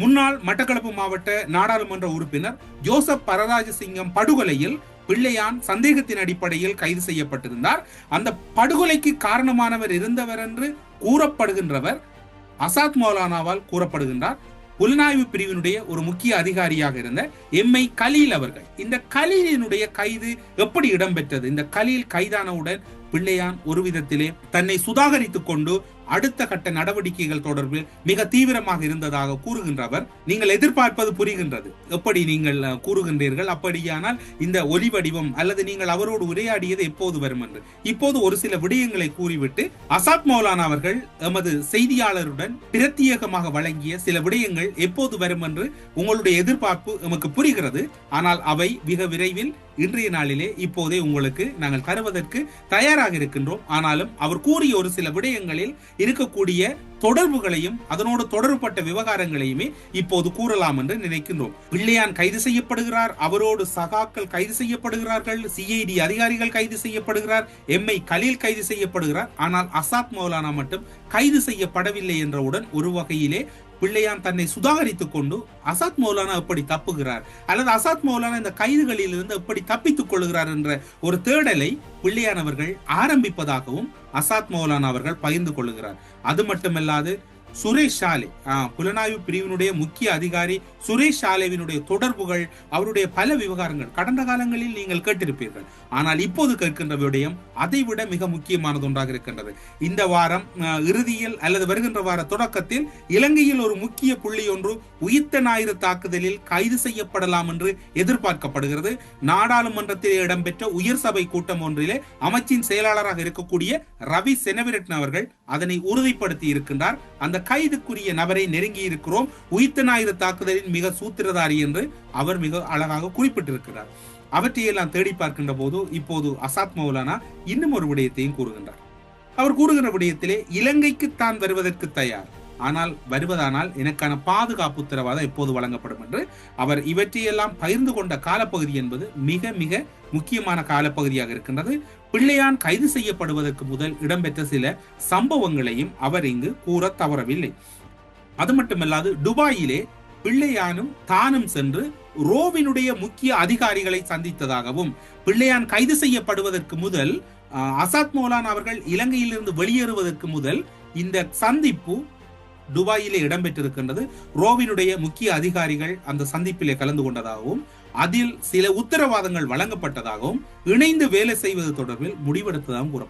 முன்னாள் மட்டக்களப்பு மாவட்ட நாடாளுமன்ற உறுப்பினர் ஜோசப் பரராஜசிங்கம் படுகொலையில் பிள்ளையான் சந்தேகத்தின் அடிப்படையில் கைது செய்யப்பட்டிருந்தார். அந்த படுகொலைக்கு காரணமானவர் இருந்தவர் என்று கூறப்படுகின்றவர் அசாத் மௌலானாவால் கூறப்படுகின்றார். புலனாய்வு பிரிவினுடைய ஒரு முக்கிய அதிகாரியாக இருந்த எம்ஐ கலீல் அவர்கள். இந்த கலீலினுடைய கைது எப்படி இடம்பெற்றது? இந்த கலீல் கைதானவுடன் பிள்ளையான் ஒரு விதத்திலே தன்னை சுதாகரித்துக் கொண்டு அடுத்த கட்ட நடவடிக்கைகள் தொடர்பில் மிக தீவிரமாக இருந்ததாக கூறுகின்றவர். நீங்கள் எதிர்பார்ப்பது புரிகின்றது. எப்படி நீங்கள் கூறுகின்றீர்கள்? அப்படியானால் இந்த ஒலி வடிவம் அல்லது நீங்கள் அவரோடு உரையாடியது எப்போது வரும் என்று. இப்போது ஒரு சில விடயங்களை கூறிவிட்டு அசாத் மௌலானா அவர்கள் எமது செய்தியாளருடன் பிரத்யேகமாக வழங்கிய சில விடயங்கள் எப்போது வரும் என்று உங்களுடைய எதிர்பார்ப்பு எமக்கு புரிகிறது. ஆனால் அவை மிக விரைவில் இன்றைய நாளிலே இப்போதே உங்களுக்கு நாங்கள் தருவதற்கு தயாராக இருக்கின்றோம். ஆனாலும் அவர் கூறிய ஒரு சில விடயங்களில் இருக்கக்கூடிய தொடர்புகளையும் அதனோடு தொடர்புபட்ட விவகாரங்களையுமே இப்போது கூறலாம் என்று நினைக்கின்றோம். பிள்ளையான் கைது செய்யப்படுகிறார் அவரோடு சகாக்கள் கைது செய்யப்படுகிறார்கள் சிஐடி அதிகாரிகள் கைது செய்யப்படுகிறார் எம்ஐ கலீல் கைது செய்யப்படுகிறார். ஆனால் அசாத் மௌலானா மட்டும் கைது செய்யப்படவில்லை என்றவுடன் ஒரு வகையிலே பிள்ளையான் தன்னை சுதாகரித்துக் கொண்டு அசாத் மௌலானா எப்படி தப்புகிறார்? அல்லது அசாத் மௌலானா இந்த கைதுகளில் இருந்து எப்படி தப்பித்துக் கொள்கிறார் என்ற ஒரு தேடலை பிள்ளையான் அவர்கள் ஆரம்பிப்பதாகவும் அசாத் மௌலானா அவர்கள் பகிர்ந்து கொள்கிறார் அது மட்டுமல்லாது சுரேஷ் ஷாலே புலனாய்வு பிரிவினுடைய முக்கிய அதிகாரி சுரேஷ் ஷாலேவினுடைய தொடர்புகள் அவருடைய பல விவகாரங்கள். கடந்த காலங்களில் நீங்கள் கேட்டிருப்பீர்கள். ஆனால் இப்போது கேட்கின்ற விடயம் அதைவிட மிக முக்கியமானது ஒன்றாக இருக்கின்றது. இந்த வாரம் இறுதியில் அல்லது வருகின்ற வார தொடக்கத்தில் இலங்கையில் ஒரு முக்கிய புள்ளி ஒன்று உயிர்த்த ஞாயிறு தாக்குதலில் கைது செய்யப்படலாம் என்று எதிர்பார்க்கப்படுகிறது. நாடாளுமன்றத்தில் இடம்பெற்ற உயர் சபை கூட்டம் ஒன்றிலே அமைச்சின் செயலாளராக இருக்கக்கூடிய ரவி செனவிரட்ன அவர்கள் அதனை உறுதிப்படுத்தி இருக்கின்றார். அந்த கைதுக்குரிய நபரை நெருங்கி இருக்கிறோம் உயிர்த்த ஞாயிறு தாக்குதலின் மிக சூத்திரதாரி என்று அவர் மிக அழகாக குறிப்பிட்டிருக்கிறார். அவற்றையெல்லாம் தேடி பார்க்கின்ற போது இப்போது அசாத் மௌலானா இன்னும் ஒரு விடயத்தையும் கூறுகின்றார். அவர் கூறுகின்ற விடயத்திலே இலங்கைக்கு தான் வருவதற்கு தயார். ஆனால் வருவதானால் எனக்கான பாதுகாப்பு உத்தரவாதம் எப்போது வழங்கப்படும் என்று அவர் இவற்றையெல்லாம் பகிர்ந்து கொண்ட காலப்பகுதி என்பது மிக மிக முக்கியமான காலப்பகுதியாக இருக்கின்றது. பிள்ளையான் கைது செய்யப்படுவதற்கு முதல் இடம்பெற்ற சில சம்பவங்களையும் அவர் இங்கு கூற தவறவில்லை. அது மட்டுமல்லாது துபாயிலே பிள்ளையானும் தானும் சென்று ரோவினுடைய முக்கிய அதிகாரிகளை சந்தித்ததாகவும் பிள்ளையான் கைது செய்யப்படுவதற்கு முதல் அசாத் மௌலான் அவர்கள் இலங்கையிலிருந்து வெளியேறுவதற்கு முதல் இந்த சந்திப்பு துபாயிலே இடம்பெற்றிருக்கின்றது. ரோவினுடைய முக்கிய அதிகாரிகள் அந்த சந்திப்பிலே கலந்து கொண்டதாகவும் அதில் சில உத்தரவாதங்கள் வழங்கப்பட்டதாகவும் இணைந்து வேலை செய்வது தொடர்பில் முடிவெடுத்ததாகவும் கூறப்பட்டது